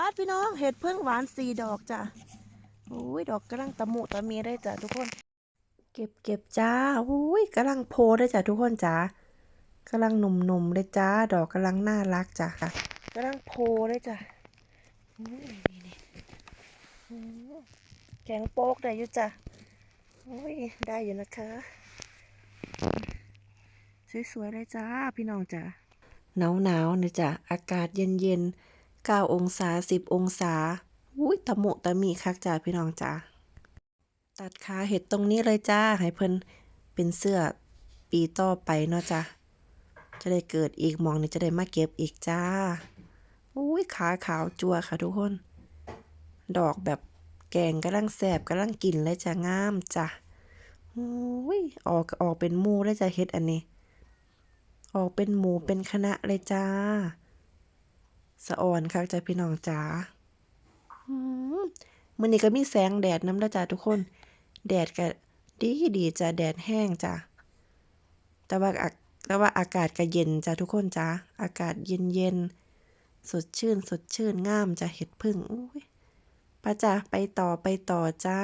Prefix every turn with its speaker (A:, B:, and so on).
A: ป้าดพี่น้องเห็ดเพิ่งหวานสี่ดอกจ้ะโอ้ยดอกกำลังตะมุตะมีได้จ้ะทุกคน เก็บเก็บจ้าอุ้ยกำลังโพได้จ้ะทุกคนจ้ากำลังหนุ่มๆเลยจ้า ดอกกำลังน่ารักจ้ะกำลังโพเลยจ้ะนี่นี่อืมแกงโป๊กได้อยู่จ้ะอุ้ยได้อยู่นะคะ สวยๆเลยจ้าพี่น้องจ้ะหนาวหนาวๆนะจ้ะอากาศเย็นเย็นๆ เก้าองศาสิบองศาอุ้ยตะมุตะมีคักจ้าพี่น้องจ้าตัดขาเห็ดตรงนี้เลยจ้า ให้เพิ่นเป็นเสื้อปีต่อไปเนาะจ้ะจะได้เกิดอีกมองนี่จะได้มาเก็บอีกจ้าอุ้ยขาขาวจัวค่ะทุกคน ดอกแบบแกงกำลังแสบกำลังกินเลยจ้างามจ้ะอุ้ยออกออกเป็นหมูเลยจ้ะเฮ็ดอันนี้ ออกเป็นหมูเป็นคณะเลยจ้า สะอ่อนค่ะจ้ะพี่น้องจ๋ามมื้อนี้ก็มีแสงแดดน้ำล้วจ้ะทุกคน แดดก็ดีดีจ้ะแดดแห้งจ้ะแต่ว่าอากแต่ว่าอากาศก็เย็นจ้ะทุกคนจ้าอากาศเย็นเย็นสดชื่นสดชื่นงามจ้ะเห็ดพึ่งอุ้ยไป้าจ้ะไปต่อไปต่อจ้า